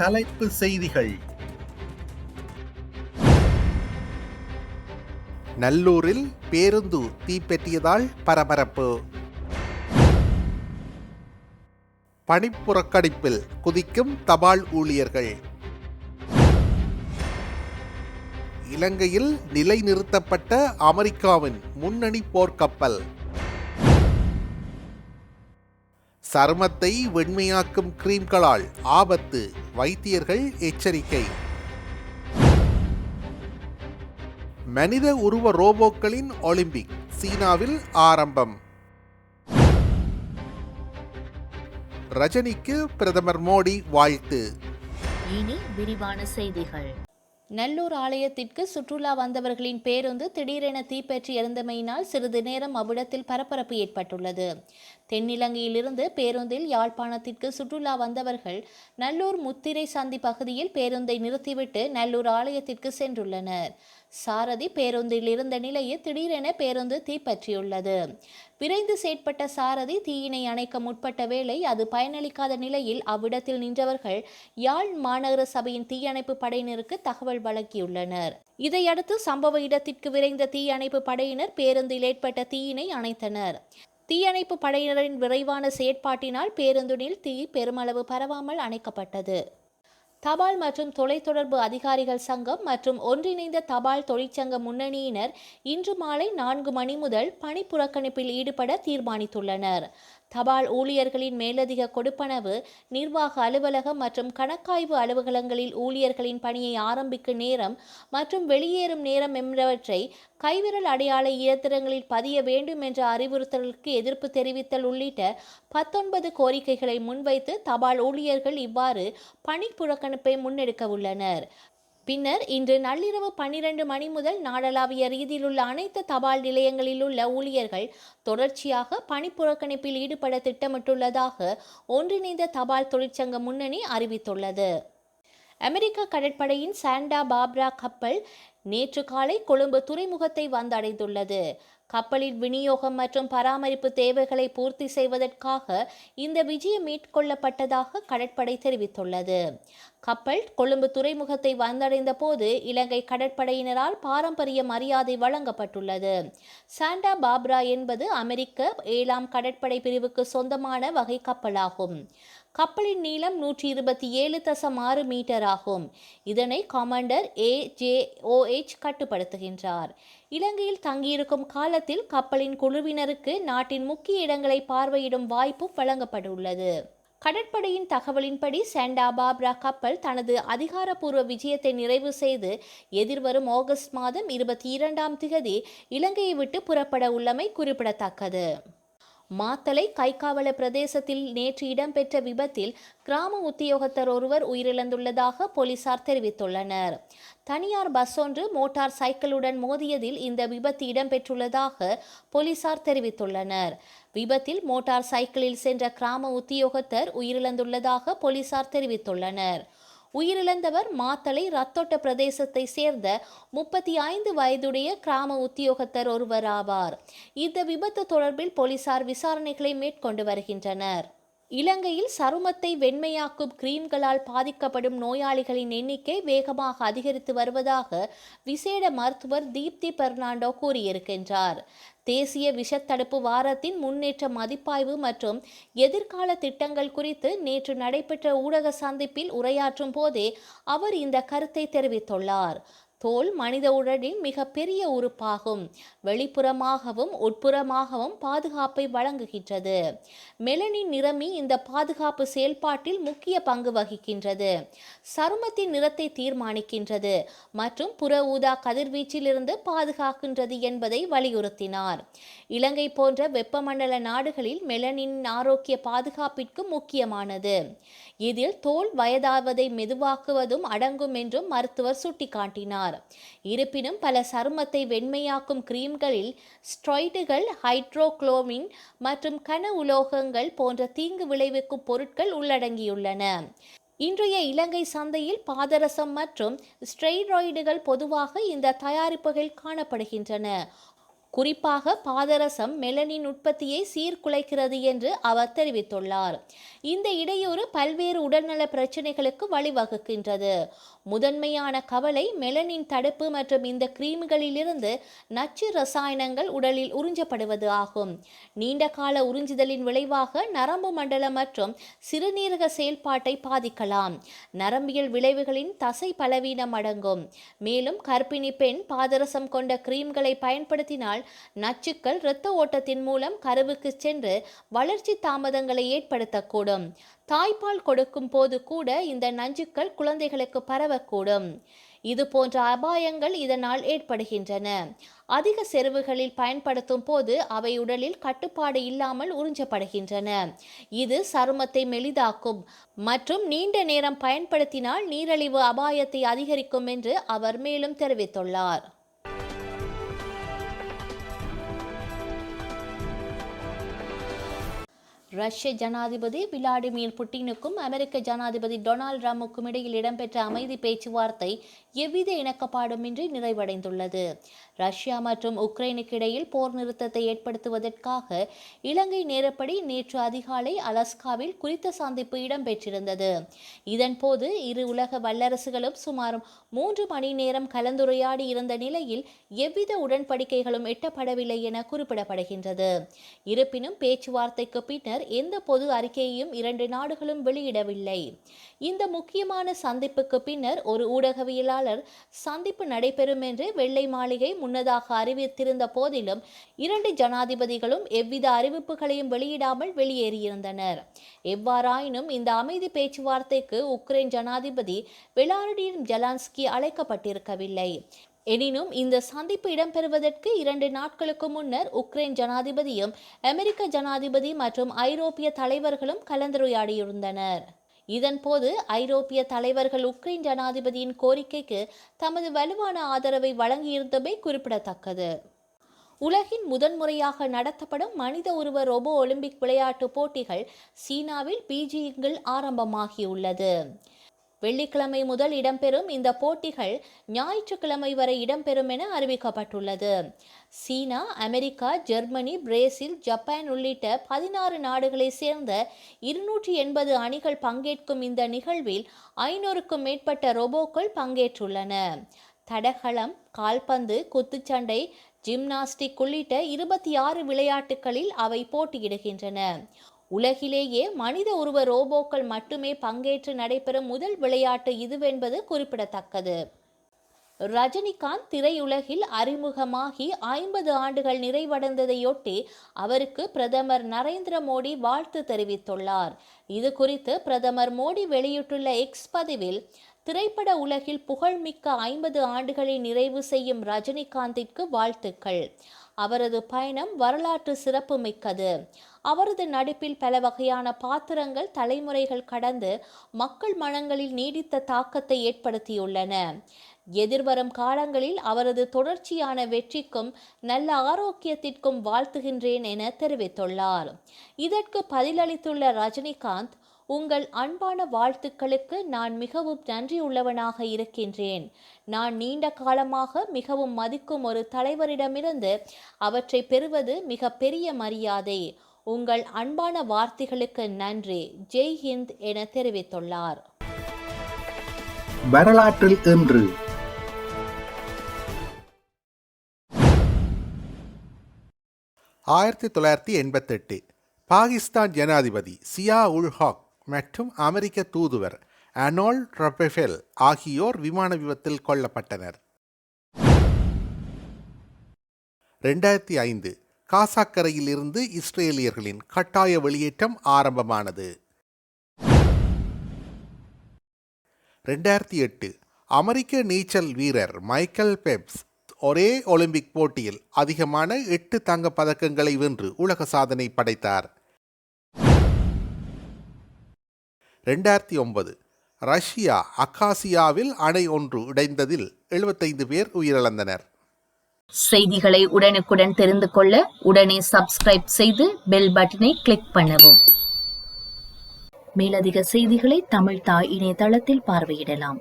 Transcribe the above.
தலைப்பு செய்திகள். நல்லூரில் பேருந்து தீப்பற்றியதால் பரபரப்பு. பணிப்புறக்கணிப்பில் குதிக்கும் தபால் ஊழியர்கள். இலங்கையில் நிலைநிறுத்தப்பட்ட அமெரிக்காவின் முன்னணி போர்க்கப்பல். சருமத்தை வெண்மையாக்கும் கிரீம்களால் ஆபத்து வைத்தியர்கள் எச்சரிக்கை. மனித உருவ ரோபோக்களின் ஒலிம்பிக் சீனாவில் ஆரம்பம். ரஜினிக்கு பிரதமர் மோடி வாழ்த்து. இனி விரிவான செய்திகள். நல்லூர் ஆலயத்திற்கு சுற்றுலா வந்தவர்களின் பேருந்து திடீரென தீப்பற்றி எரிந்தமையினால் சிறிது நேரம் அவ்விடத்தில் பரபரப்பு ஏற்பட்டுள்ளது. தென்னிலங்கையிலிருந்து பேருந்தில் யாழ்ப்பாணத்திற்கு சுற்றுலா வந்தவர்கள் நல்லூர் முத்திரை சந்தி பகுதியில் பேருந்தை நிறுத்திவிட்டு நல்லூர் ஆலயத்திற்கு சென்றுள்ளனர். சாரதி பேருந்தில் இருந்த நிலையில் திடீரென பேருந்து தீப்பற்றியுள்ளது விரைந்து செயற்பட்ட சாரதி தீயினை அணைக்க முற்பட்ட வேளை அது பயனளிக்காத நிலையில் அவ்விடத்தில் நின்றவர்கள் யாழ் மாநகர சபையின் தீயணைப்பு படையினருக்கு தகவல் வழங்கியுள்ளனர். இதையடுத்து சம்பவ இடத்திற்கு விரைந்த தீயணைப்பு படையினர் பேருந்தில் ஏற்பட்ட தீயினை அணைத்தனர். தீயணைப்பு படையினரின் விரைவான செயற்பாட்டினால் பேருந்தினில் தீ பெருமளவு பரவாமல் அணைக்கப்பட்டது. தபால் மற்றும் தொலைத்தொடர்பு அதிகாரிகள் சங்கம் மற்றும் ஒன்றிணைந்த தபால் தொழிற்சங்க முன்னணியினர் இன்று மாலை நான்கு மணி முதல் பணி புறக்கணிப்பில் ஈடுபட தீர்மானித்துள்ளனர். தபால் ஊழியர்களின் மேலதிக கொடுப்பனவு நிர்வாக அலுவலகம் மற்றும் கணக்காய்வு அலுவலகங்களில் ஊழியர்களின் பணியை ஆரம்பிக்கும் நேரம் மற்றும் வெளியேறும் நேரம் என்பவற்றை கைவிரல் அடையாள இயந்திரங்களில் பதிய வேண்டும் என்ற அறிவுறுத்தலுக்கு எதிர்ப்பு தெரிவித்தல் உள்ளிட்ட பத்தொன்பது கோரிக்கைகளை முன்வைத்து தபால் ஊழியர்கள் இவ்வாறு பணி புறக்கணிப்பை முன்னெடுக்க உள்ளனர். பின்னர் இன்று நள்ளிரவு பன்னிரண்டு மணி முதல் நாடளாவிய ரீதியிலுள்ள அனைத்து தபால் நிலையங்களில் உள்ள ஊழியர்கள் தொடர்ச்சியாக பணிப்புறக்கணிப்பில் ஈடுபட திட்டமிட்டுள்ளதாக ஒன்றிணைந்த தபால் தொழிற்சங்க முன்னணி அறிவித்துள்ளது. அமெரிக்க கடற்படையின் சாண்டா பாப்ரா கப்பல் நேற்று காலை கொழும்பு துறைமுகத்தை வந்தடைந்துள்ளது. கப்பலின் விநியோகம் மற்றும் பராமரிப்பு தேவைகளை பூர்த்தி செய்வதற்காக இந்த விஜயம் மேற்கொள்ளப்பட்டதாக கடற்படை தெரிவித்துள்ளது. கப்பல் கொழும்பு துறைமுகத்தை வந்தடைந்த போது இலங்கை கடற்படையினரால் பாரம்பரிய மரியாதை வழங்கப்பட்டுள்ளது. சாண்டா பாப்ரா என்பது அமெரிக்க ஏழாம் கடற்படை பிரிவுக்கு சொந்தமான வகை கப்பலாகும். கப்பலின் நீளம் நூற்றி இருபத்தி ஏழு தசம் ஆறு மீட்டர் ஆகும். இதனை commander A J O H கட்டுப்படுத்துகின்றார். இலங்கையில் தங்கியிருக்கும் காலத்தில் கப்பலின் குழுவினருக்கு நாட்டின் முக்கிய இடங்களை பார்வையிடும் வாய்ப்பும் வழங்கப்பட்டுள்ளது. கடற்படையின் தகவலின்படி சாண்டா பாப்ரா கப்பல் தனது அதிகாரப்பூர்வ விஜயத்தை நிறைவு செய்து எதிர்வரும் ஆகஸ்ட் மாதம் இருபத்தி இரண்டாம் திகதி இலங்கையை விட்டு புறப்பட உள்ளமை குறிப்பிடத்தக்கது. மாத்தலை கைக்காவல பிரதேசத்தில் நேற்று இடம்பெற்ற விபத்தில் கிராம உத்தியோகத்தர் ஒருவர் உயிரிழந்துள்ளதாக போலீசார் தெரிவித்துள்ளனர். தனியார் பஸ் ஒன்று மோட்டார் சைக்கிளுடன் மோதியதில் இந்த விபத்து இடம்பெற்றுள்ளதாக போலீசார் தெரிவித்துள்ளனர். விபத்தில் மோட்டார் சைக்கிளில் சென்ற கிராம உத்தியோகத்தர் உயிரிழந்துள்ளதாக போலீசார் தெரிவித்துள்ளனர். உயிரிழந்தவர் மாத்தளை ரத்தோட்ட பிரதேசத்தை சேர்ந்த முப்பத்தி ஐந்து வயதுடைய கிராம உத்தியோகத்தர் ஒருவர் ஆவார் இந்த விபத்து தொடர்பில் போலீசார் விசாரணைகளை மேற்கொண்டு வருகின்றனர். இலங்கையில் சருமத்தை வெண்மையாக்கும் கிரீம்களால் பாதிக்கப்படும் நோயாளிகளின் எண்ணிக்கை வேகமாக அதிகரித்து வருவதாக விசேட மருத்துவர் தீப்தி பெர்னாண்டோ கூறியிருக்கின்றார். தேசிய விஷத்தடுப்பு வாரத்தின் முன்னேற்ற மதிப்பாய்வு மற்றும் எதிர்கால திட்டங்கள் குறித்து நேற்று நடைபெற்ற ஊடக சந்திப்பில் உரையாற்றும் போதே அவர் இந்த கருத்தை தெரிவித்துள்ளார். தோல் மனித உடலின் மிகப்பெரிய உறுப்பாகும். வெளிப்புறமாகவும் உட்புறமாகவும் பாதுகாப்பை வழங்குகின்றது. மெலனின் நிறமி இந்த பாதுகாப்பு செயல்பாட்டில் முக்கிய பங்கு வகிக்கின்றது. சருமத்தின் நிறத்தை தீர்மானிக்கின்றது மற்றும் புற ஊதா கதிர்வீச்சிலிருந்து பாதுகாக்கின்றது என்பதை வலியுறுத்தினார். இலங்கை போன்ற வெப்பமண்டல நாடுகளில் மெலனின் ஆரோக்கிய பாதுகாப்பிற்கு முக்கியமானது. இதில் தோல் வயதாவதை மெதுவாக்குவதும் அடங்கும் என்றும் மருத்துவர் சுட்டிக்காட்டினார். இருப்பினும் பல சருமத்தை வெண்மையாக்கும் கிரீம்களில் ஸ்ட்ராய்டுகள் ஹைட்ரோக்ளோமின் மற்றும் கன உலோகங்கள் போன்ற தீங்கு விளைவிக்கும் பொருட்கள் உள்ளடங்கியுள்ளன. இன்றைய இலங்கை சந்தையில் பாதரசம் மற்றும் ஸ்டெராய்டுகள் பொதுவாக இந்த தயாரிப்புகள் காணப்படுகின்றன. குறிப்பாக பாதரசம் மெலனின் உற்பத்தியை சீர்குலைக்கிறது என்று அவர் தெரிவித்துள்ளார். இந்த இடையூறு பல்வேறு உடல்நல பிரச்சனைகளுக்கு வழிவகுக்கின்றது. முதன்மையான கவலை மெலனின் தடுப்பு மற்றும் இந்த கிரீம்களிலிருந்து நச்சு ரசாயனங்கள் உடலில் உறிஞ்சப்படுவது ஆகும். நீண்ட கால உறிஞ்சுதலின் விளைவாக நரம்பு மண்டலம் மற்றும் சிறுநீரக செயல்பாட்டை பாதிக்கலாம். நரம்பியல் விளைவுகளின் தசை பலவீனம் அடங்கும். மேலும் கர்ப்பிணி பெண் பாதரசம் கொண்ட கிரீம்களை பயன்படுத்தினால் நச்சுக்கள் இரத்த ஓட்டத்தின் மூலம் கருவுக்கு சென்று வளர்ச்சி தாமதங்களை ஏற்படுத்தக்கூடும். தாய்ப்பால் கொடுக்கும் போது கூட இந்த நஞ்சுக்கள் குழந்தைகளுக்கு பரவக்கூடும். இது போன்ற அபாயங்கள் இதனால் ஏற்படுகின்றன. அதிக செருவுகளில் பயன்படுத்தும் போது அவை உடலில் கட்டுப்பாடு இல்லாமல் உறிஞ்சப்படுகின்றன. இது சருமத்தை மெலிதாக்கும் மற்றும் நீண்ட நேரம் பயன்படுத்தினால் நீரழிவு அபாயத்தை அதிகரிக்கும் என்று அவர் மேலும் தெரிவித்துள்ளார். ரஷ்ய ஜனாதிபதி விளாடிமிர் புட்டினுக்கும் அமெரிக்க ஜனாதிபதி டொனால்ட் ட்ரம்புக்கும் இடையில் இடம்பெற்ற அமைதி பேச்சுவார்த்தை எவ்வித இணக்கப்பாடுமின்றி நிறைவடைந்துள்ளது. ரஷ்யா மற்றும் உக்ரைனுக்கு இடையில் போர் நிறுத்தத்தை ஏற்படுத்துவதற்காக இலங்கை நேரப்படி நேற்று அதிகாலை அலஸ்காவில் குறித்த சந்திப்பு இடம்பெற்றிருந்தது. இதன்போது இரு உலக வல்லரசுகளும் சுமார் மூன்று மணி நேரம் கலந்துரையாடி இருந்த நிலையில் எவ்வித உடன்படிக்கைகளும் எட்டப்படவில்லை என குறிப்பிடப்படுகின்றது. இருப்பினும் பேச்சுவார்த்தைக்கு பின்னர் எந்த பொது அறிக்கையையும் இரண்டு நாடுகளும் வெளியிடவில்லை. இந்த முக்கியமான சந்திப்புக்கு பின்னர் ஒரு ஊடகவியலாளர் சந்திப்பு நடைபெறும் என்று வெள்ளை மாளிகை முன்னதாக அறிவித்திருந்த போதிலும் இரண்டு ஜனாதிபதிகளும் எவ்வித அறிவிப்புகளையும் வெளியிடாமல் வெளியேறியிருந்தனர். எவ்வாறாயினும் இந்த அமைதி பேச்சுவார்த்தைக்கு உக்ரைன் ஜனாதிபதி வெலாடிமிர் ஜலான்ஸ்கி அழைக்கப்பட்டிருக்கவில்லை. எனினும் இந்த சந்திப்பு இடம்பெறுவதற்கு இரண்டு நாட்களுக்கு முன்னர் உக்ரைன் ஜனாதிபதியும் அமெரிக்க ஜனாதிபதி மற்றும் ஐரோப்பிய தலைவர்களும் கலந்துரையாடியிருந்தனர். இதன்போது ஐரோப்பிய தலைவர்கள் உக்ரைன் ஜனாதிபதியின் கோரிக்கைக்கு தமது வலுவான ஆதரவை வழங்கியிருந்தமை குறிப்பிடத்தக்கது. உலகின் முதன்முறையாக நடத்தப்படும் மனித உருவ ரோபோ ஒலிம்பிக் விளையாட்டுப் போட்டிகள் சீனாவில் பீஜிங்கில் ஆரம்பமாகியுள்ளது. வெள்ளிக்கிழமை முதல் இடம்பெறும் இந்த போட்டிகள் ஞாயிற்றுக்கிழமை வரை இடம்பெறும் என அறிவிக்கப்பட்டுள்ளது. China America Germany Brazil Japan உள்ளிட்ட பதினாறு நாடுகளைச் சேர்ந்த இருநூற்றி எண்பது அணிகள் பங்கேற்கும் இந்த நிகழ்வில் ஐநூறுக்கும் மேற்பட்ட ரோபோக்கள் பங்கேற்றுள்ளன. தடகளம் கால்பந்து குத்துச்சண்டை ஜிம்னாஸ்டிக் உள்ளிட்ட இருபத்தி ஆறு விளையாட்டுகளில் அவை போட்டியிடுகின்றன. உலகிலேயே மனித உருவ ரோபோக்கள் மட்டுமே பங்கேற்று நடைபெறும் முதல் விளையாட்டு இதுவென்பது குறிப்பிடத்தக்கது. ரஜினிகாந்த் திரையுலகில் அறிமுகமாகி ஐம்பது ஆண்டுகள் நிறைவடைந்ததையொட்டி அவருக்கு பிரதமர் நரேந்திர மோடி வாழ்த்து தெரிவித்துள்ளார். இது குறித்து பிரதமர் மோடி வெளியிட்டுள்ள எக்ஸ் பதிவில் திரைப்பட உலகில் புகழ்மிக்க ஐம்பது ஆண்டுகளை நிறைவு செய்யும் ரஜினிகாந்திற்கு வாழ்த்துக்கள். அவரது பயணம் வரலாற்று சிறப்புமிக்கது. அவரது நடிப்பில் பல வகையான பாத்திரங்கள் தலைமுறைகள் கடந்து மக்கள் மனங்களில் நீடித்த தாக்கத்தை ஏற்படுத்தியுள்ளன. எதிர்வரும் காலங்களில் அவரது தொடர்ச்சியான வெற்றிக்கும் நல்ல ஆரோக்கியத்திற்கும் வாழ்த்துகின்றேன் என தெரிவித்துள்ளார். இதற்கு பதிலளித்துள்ள ரஜினிகாந்த் உங்கள் அன்பான வாழ்த்துக்களுக்கு நான் மிகவும் நன்றியுள்ளவனாக இருக்கின்றேன். நான் நீண்ட காலமாக மிகவும் மதிக்கும் ஒரு தலைவரிடமிருந்து அவற்றை பெறுவது மிக பெரிய மரியாதை. உங்கள் அன்பான வார்த்தைகளுக்கு நன்றி. ஜெய் ஹிந்த் என தெரிவித்துள்ளார். வரலாற்றில் இன்று. ஆயிரத்தி தொள்ளாயிரத்தி எண்பத்தெட்டு. பாகிஸ்தான் ஜனாதிபதி சியா உல் ஹாக் மற்றும் அமெரிக்க தூதுவர் அனோல் ரபெஃபெல் ஆகியோர் விமான விபத்தில் கொல்லப்பட்டனர். ரெண்டாயிரத்தி ஐந்து காசாக்கரையில் இருந்து இஸ்ரேலியர்களின் கட்டாய வெளியேற்றம் ஆரம்பமானது. ரெண்டாயிரத்தி எட்டு அமெரிக்க நீச்சல் வீரர் மைக்கேல் பெப்ஸ் ஒரே ஒலிம்பிக் போட்டியில் அதிகமான எட்டு தங்கப் பதக்கங்களை வென்று உலக சாதனை படைத்தார். ரெண்டாயிரத்தி ஒன்பது ரஷ்யா அக்காசியாவில் அணை ஒன்று உடைந்ததில் எழுபத்தைந்து பேர் உயிரிழந்தனர். செய்திகளை உடனுக்குடன் தெரிந்து கொள்ள உடனே சப்ஸ்கிரைப் செய்து பெல் பட்டனை கிளிக் பண்ணவும். மேலதிக செய்திகளை தமிழ் தாய் இணையதளத்தில் பார்வையிடலாம்.